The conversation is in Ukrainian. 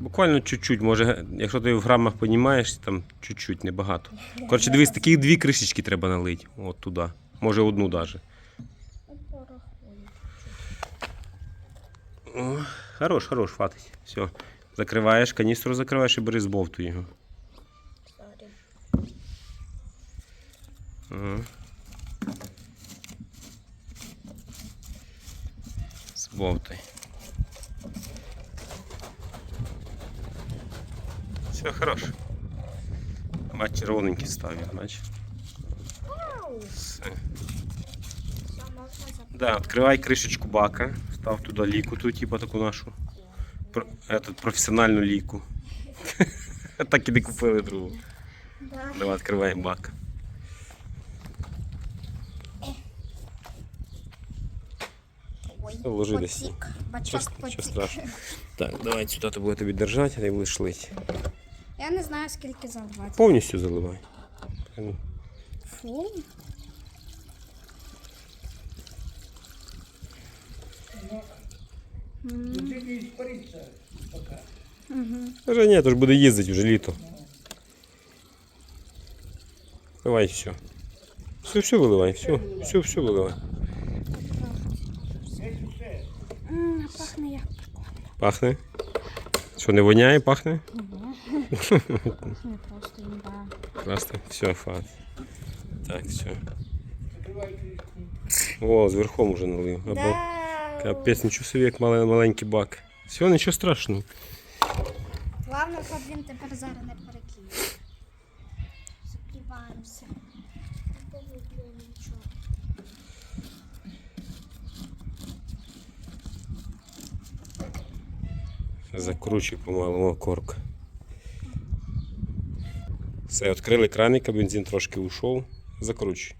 Буквально чуть-чуть, може, якщо ти в грамах понімаєш, там чуть-чуть, небагато. Коротше, дивись, такі дві кришечки треба налити. От туди. Може одну навіть. О, хорош, хорош, хватить. Все. Закриваєш, каністру закриваєш і бери збовту його. Сорі. Ага. Збовтай. Все хорош. Бач, червоненький став він, бач. Все. Да, відкривай кришечку бака, став туди ліку, ту, типу таку нашу. Про, этот, професіональну ліку. так і не купили другу. Давай відкриваємо бак. Ложи десь. Бачок нічого страшного. Так, давай сюди ти буде тобі держати, а ти будеш лити. Я не знаю, скільки заливати. Повністю заливай. Ну, Фу. Вже ні, то ж буде їздити вже літо. Давай все. Все, все виливай, все, все, все виливай. Пахне як. Пахне. Що, не воняє, пахне? Не просто їда. Просто все, фат. Так, все. О, зверхом уже налив. Або... Да. Капець, нічого собі, як мале- маленький бак. Все, нічого страшного. Главное, щоб він тепер зараз не перекинув. Закриваємося. Не повітря нічого. Закручуй помалу корк. Все, відкрили краник, бензин трошки ушов. Закручуй.